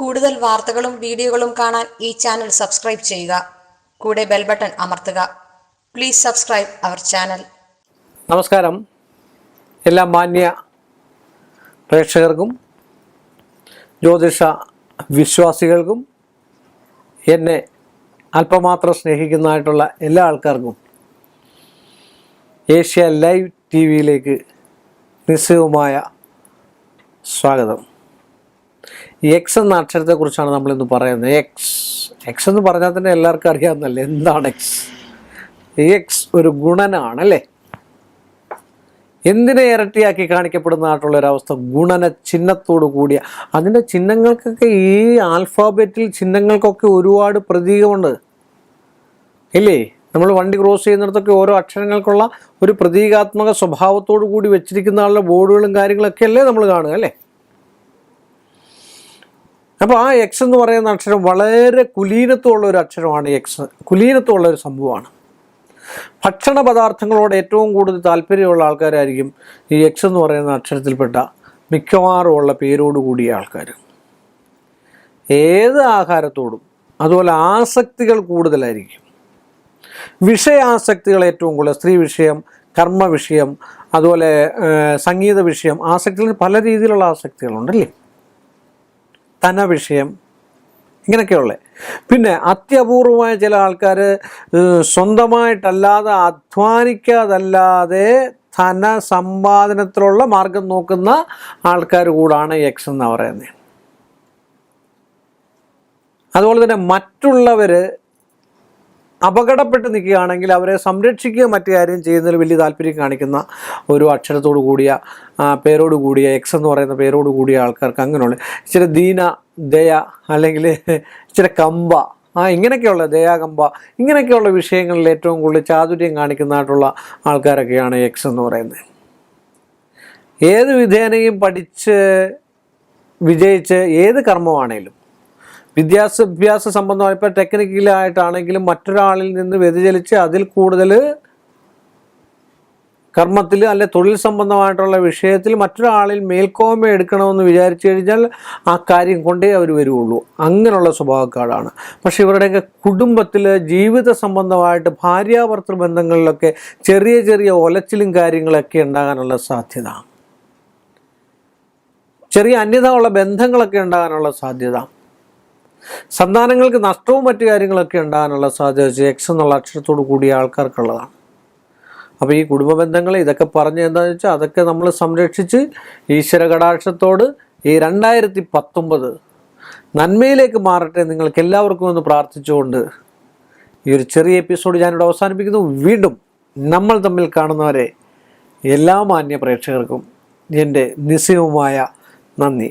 കൂടുതൽ വാർത്തകളും വീഡിയോകളും കാണാൻ ഈ ചാനൽ സബ്സ്ക്രൈബ് ചെയ്യുക. കൂടെ ബെൽ ബട്ടൺ അമർത്തുക. Please subscribe our channel. നമസ്കാരം. എല്ലാ മാന്യ പ്രേക്ഷകർക്കും ജ്യോതിഷ വിശ്വാസികൾക്കും എന്നെ അല്പമാത്രം സ്നേഹിക്കുന്നതായിട്ടുള്ള എല്ലാ ആൾക്കാർക്കും ഏഷ്യ ലൈവ് ടി വിയിലേക്ക് നിസ്സഹമായ സ്വാഗതം. എക്സ് എന്ന അക്ഷരത്തെക്കുറിച്ചാണ് നമ്മളിന്ന് പറയുന്നത്. എക്സ് എക്സ് എന്ന് പറഞ്ഞാൽ തന്നെ എല്ലാവർക്കും അറിയാവുന്നല്ലേ എന്താണ് എക്സ് എക്സ് ഒരു ഗുണനാണല്ലേ? എന്തിനെ ഇരട്ടിയാക്കി കാണിക്കപ്പെടുന്നതായിട്ടുള്ള ഒരവസ്ഥ ഗുണന ചിഹ്നത്തോടു കൂടിയ. അതിന്റെ ചിഹ്നങ്ങൾക്കൊക്കെ ഈ ആൽഫാബറ്റിൽ ചിഹ്നങ്ങൾക്കൊക്കെ ഒരുപാട് പ്രതീകമുണ്ട്. ഇല്ലേ? നമ്മൾ വണ്ടി ക്രോസ് ചെയ്യുന്നിടത്തൊക്കെ ഓരോ അക്ഷരങ്ങൾക്കുള്ള ഒരു പ്രതീകാത്മക സ്വഭാവത്തോടു കൂടി വെച്ചിരിക്കുന്ന ആളുടെ ബോർഡുകളും കാര്യങ്ങളൊക്കെ അല്ലേ നമ്മൾ കാണുക അല്ലേ? അപ്പോൾ ആ എക്സ് എന്ന് പറയുന്ന അക്ഷരം വളരെ കുലീനത്വമുള്ള ഒരു അക്ഷരമാണ് എക്സ് കുലീനത്വമുള്ള ഒരു സംഭവമാണ്. ഭക്ഷണ പദാർത്ഥങ്ങളോട് ഏറ്റവും കൂടുതൽ താല്പര്യമുള്ള ആൾക്കാരായിരിക്കും ഈ എക്സ് എന്ന് പറയുന്ന അക്ഷരത്തിൽപ്പെട്ട മിക്കവാറും ഉള്ള പേരോട് കൂടിയ ആൾക്കാർ. ഏത് ആഹാരത്തോടും അതുപോലെ ആസക്തികൾ കൂടുതലായിരിക്കും. വിഷയാസക്തികൾ ഏറ്റവും കൂടുതൽ സ്ത്രീ വിഷയം കർമ്മ വിഷയം അതുപോലെ സംഗീത വിഷയം ആസക്തികൾ പല രീതിയിലുള്ള ആസക്തികളുണ്ടല്ലേ? ധന വിഷയം ഇങ്ങനെയൊക്കെയുള്ള. പിന്നെ അത്യപൂർവമായ ചില ആൾക്കാർ സ്വന്തമായിട്ടല്ലാതെ അധ്വാനിക്കാതല്ലാതെ ധന സമ്പാദനത്തിലുള്ള മാർഗം നോക്കുന്ന ആൾക്കാർ കൂടാണ് എക്സ് എന്ന് പറയുന്നത് അതുപോലെ തന്നെ മറ്റുള്ളവർ അപകടപ്പെട്ട് നിൽക്കുകയാണെങ്കിൽ അവരെ സംരക്ഷിക്കുക മറ്റു കാര്യം ചെയ്യുന്നതിൽ വലിയ താല്പര്യം കാണിക്കുന്ന ഒരു അക്ഷരത്തോടു കൂടിയ പേരോട് കൂടിയ എക്സ് എന്ന് പറയുന്ന പേരോട് കൂടിയ ആൾക്കാർക്ക് അങ്ങനെയുള്ള ഇച്ചിരി ദീന ദയ അല്ലെങ്കിൽ ഇച്ചിരി കമ്പ ആ ഇങ്ങനെയൊക്കെയുള്ള ദയാകമ്പ ഇങ്ങനെയൊക്കെയുള്ള വിഷയങ്ങളിൽ ഏറ്റവും കൂടുതൽ ചാതുര്യം കാണിക്കുന്നതായിട്ടുള്ള ആൾക്കാരൊക്കെയാണ് എക്സ് എന്ന് പറയുന്നത്. ഏത് വിധേനയും പഠിച്ച് വിജയിച്ച് ഏത് കർമ്മമാണേലും വിദ്യാഭ്യാസ സംബന്ധമായ ഇപ്പോൾ ടെക്നിക്കലായിട്ടാണെങ്കിലും മറ്റൊരാളിൽ നിന്ന് വ്യതിചലിച്ച് അതിൽ കൂടുതൽ കർമ്മത്തിൽ അല്ലെ തൊഴിൽ സംബന്ധമായിട്ടുള്ള വിഷയത്തിൽ മറ്റൊരാളിൽ മേൽക്കോമ എടുക്കണമെന്ന് വിചാരിച്ചു കഴിഞ്ഞാൽ ആ കാര്യം കൊണ്ടേ അവർ വരുള്ളൂ അങ്ങനെയുള്ള സ്വഭാവക്കാരാണ്. പക്ഷേ ഇവരുടെയൊക്കെ കുടുംബത്തിൽ ജീവിത സംബന്ധമായിട്ട് ഭാര്യാഭർത്തൃ ബന്ധങ്ങളിലൊക്കെ ചെറിയ ചെറിയ ഒലച്ചിലും കാര്യങ്ങളൊക്കെ ഉണ്ടാകാനുള്ള സാധ്യത. ചെറിയ അന്യത ഉള്ള ബന്ധങ്ങളൊക്കെ ഉണ്ടാകാനുള്ള സാധ്യത. സന്താനങ്ങൾക്ക് നഷ്ടവും മറ്റു കാര്യങ്ങളൊക്കെ ഉണ്ടാകാനുള്ള സാധ്യത എക്സ് എന്നുള്ള അക്ഷരത്തോട് കൂടിയ ആൾക്കാർക്കുള്ളതാണ്. അപ്പോൾ ഈ കുടുംബ ബന്ധങ്ങൾ ഇതൊക്കെ പറഞ്ഞ് എന്താണെന്ന് വെച്ചാൽ അതൊക്കെ നമ്മൾ സംരക്ഷിച്ച് ഈശ്വര കടാക്ഷത്തോട് ഈ രണ്ടായിരത്തി പത്തൊമ്പത് നന്മയിലേക്ക് മാറട്ടെ നിങ്ങൾക്ക് എല്ലാവർക്കും ഒന്ന് പ്രാർത്ഥിച്ചുകൊണ്ട് ഈ ഒരു ചെറിയ എപ്പിസോഡ് ഞാനിവിടെ അവസാനിപ്പിക്കുന്നു. വീണ്ടും നമ്മൾ തമ്മിൽ കാണുന്നവരെ എല്ലാ മാന്യ പ്രേക്ഷകർക്കും എന്റെ നിസ്സീമമായ നന്ദി.